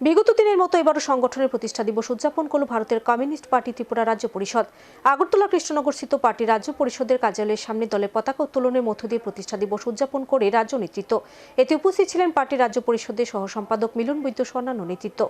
বিগত দিনের মতো এবারও সংগঠনের প্রতিষ্ঠা দিবস উদযাপন করল ভারতের কমিউনিস্ট পার্টি ত্রিপুরা রাজ্য পরিষদ। আগরতলা কৃষ্ণনগরস্থিত পার্টি রাজ্য পরিষদের কার্যালয়ের সামনে দলে পতাকা উত্তোলনের মধ্য দিয়ে প্রতিষ্ঠা দিবস উদযাপন করে রাজ্য নেতৃত্ব। এতে উপস্থিত ছিলেন পার্টি রাজ্য পরিষদের সহ সম্পাদক মিলন বৈদ্য অন্যান্য নেতৃত্ব।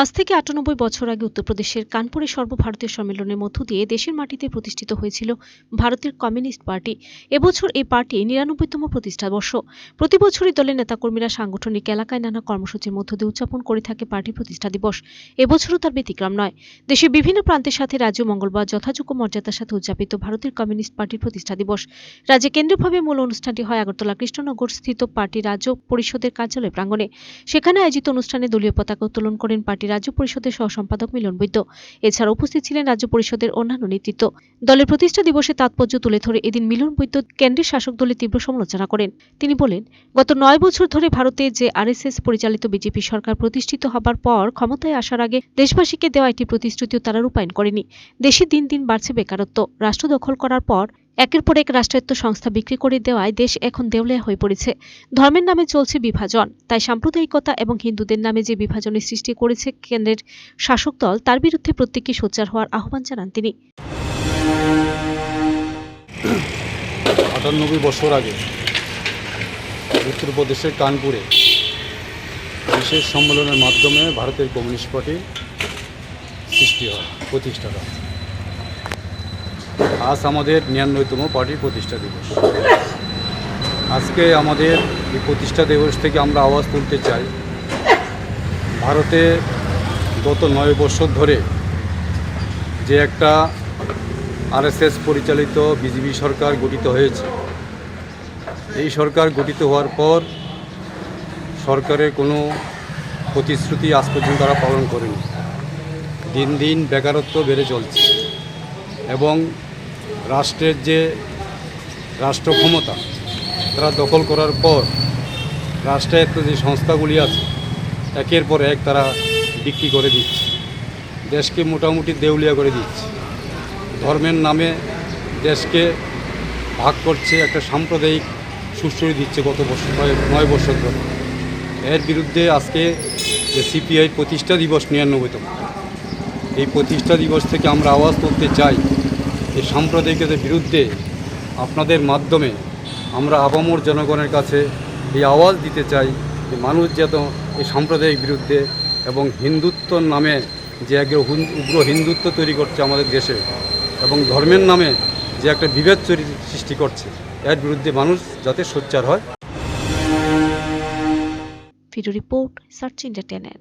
আজ থেকে আটানব্বই বছর আগে উত্তরপ্রদেশের কানপুরে সর্বভারতীয় সম্মেলনের মধ্য দিয়ে দেশের মাটিতে প্রতিষ্ঠিত হয়েছিল ভারতের কমিউনিস্ট পার্টি। এবছর এই পার্টি নিরানব্বইতম প্রতিষ্ঠা বর্ষ প্রতি বছরই দলের নেতাকর্মীরা সাংগঠনিক এলাকায় নানা কর্মসূচির মধ্য দিয়ে উদযাপন করে থাকে পার্টি প্রতিষ্ঠা দিবস। এবছরও তার ব্যতিক্রম নয়। দেশের বিভিন্ন প্রান্তের সাথে রাজ্য মঙ্গলবার যথাযোগ্য মর্যাদার সাথে উদযাপিত ভারতের কমিউনিস্ট পার্টির প্রতিষ্ঠা দিবস। রাজ্যে কেন্দ্রীয়ভাবে মূল অনুষ্ঠানটি হয় আগরতলা কৃষ্ণনগর স্থিত পার্টি রাজ্য পরিষদের কার্যালয় প্রাঙ্গণে। সেখানে আয়োজিত অনুষ্ঠানে দলীয় পতাকা উত্তোলন করেন পার্টি রাজ্য পরিষদের সহ সম্পাদক মিলন বৈদ্য। এছাড়া উপস্থিত ছিলেন রাজ্য পরিষদের অন্যান্য নেতৃত্ব। দলের প্রতিষ্ঠা দিবসে তাৎপর্য তুলে ধরে এদিন মিলন বৈদ্য কেন্দ্রের শাসক দলের তীব্র সমালোচনা করেন। তিনি বলেন, গত নয় বছর ধরে ভারতে যে আরএসএস পরিচালিত বিজেপি সরকার প্রতিষ্ঠিত হবার পর ক্ষমতায় আসার আগে দেশবাসীকে দেওয়া একটি প্রতিশ্রুতিও তারা রূপায়ণ করেনি। দেশে দিন দিন বাড়ছে বেকারত্ব। রাষ্ট্র দখল করার পর একের পর এক রাষ্ট্রায়ত্ত সংস্থা বিক্রি করে দেওয়ায় দেশ এখন দেউলিয়া হয়ে পড়েছে। ধর্মের নামে চলছে বিভাজন। তাই সাম্প্রদায়িকতা এবং হিন্দুদের নামে যে বিভাজনের সৃষ্টি করেছে কেন্দ্রের শাসক দল, তার বিরুদ্ধে প্রত্যেককে সোচ্চার হওয়ার আহ্বান জানান তিনি। আটানব্বই বছর আগে উত্তরপ্রদেশের কানপুরে বিশেষ সম্মেলনের মাধ্যমে ভারতের কমিউনিস্ট পার্টি সৃষ্টি হয়, প্রতিষ্ঠা হয়। আজ আমাদের নিরানব্বইতম পার্টির প্রতিষ্ঠা দিবস। আজকে আমাদের এই প্রতিষ্ঠা দিবস থেকে আমরা আওয়াজ তুলতে চাই। ভারতে গত নয় বছর ধরে যে একটা আরএসএস পরিচালিত বিজেপি সরকার গঠিত হয়েছে। এই সরকার গঠিত হওয়ার পর সরকারের কোনো প্রতিশ্রুতি আজ পর্যন্ত তারা পালন করেনি। দিন দিন বেকারত্ব বেড়ে চলছে এবং রাষ্ট্রের যে রাষ্ট্র ক্ষমতা তারা দখল করার পর রাষ্ট্রায়ত্ত যে সংস্থাগুলি আছে, একের পর এক তারা বিক্রি করে দিচ্ছে। দেশকে মোটামুটি দেউলিয়া করে দিচ্ছে। ধর্মের নামে দেশকে ভাগ করছে, একটা সাম্প্রদায়িক সুশ্রী দিচ্ছে গত বছর, নয়- নয় বছর ধরে। এর বিরুদ্ধে আজকে যে সিপিআই প্রতিষ্ঠা দিবস নিরানব্বইতম, এই প্রতিষ্ঠা দিবস থেকে আমরা আওয়াজ তুলতে চাই এই সাম্প্রদায়িকতার বিরুদ্ধে আপনাদের মাধ্যমে আমরা আপামর জনগণের কাছে এই আওয়াজ দিতে চাই যে মানুষ যেন এই সাম্প্রদায়িক বিরুদ্ধে এবং হিন্দুত্বর নামে যে এক উগ্র হিন্দুত্ব তৈরি করছে আমাদের দেশে এবং ধর্মের নামে যে একটা বিভেদ সৃষ্টি করছে, এর বিরুদ্ধে মানুষ যাতে সোচ্চার হয়। Report, search India টেনেন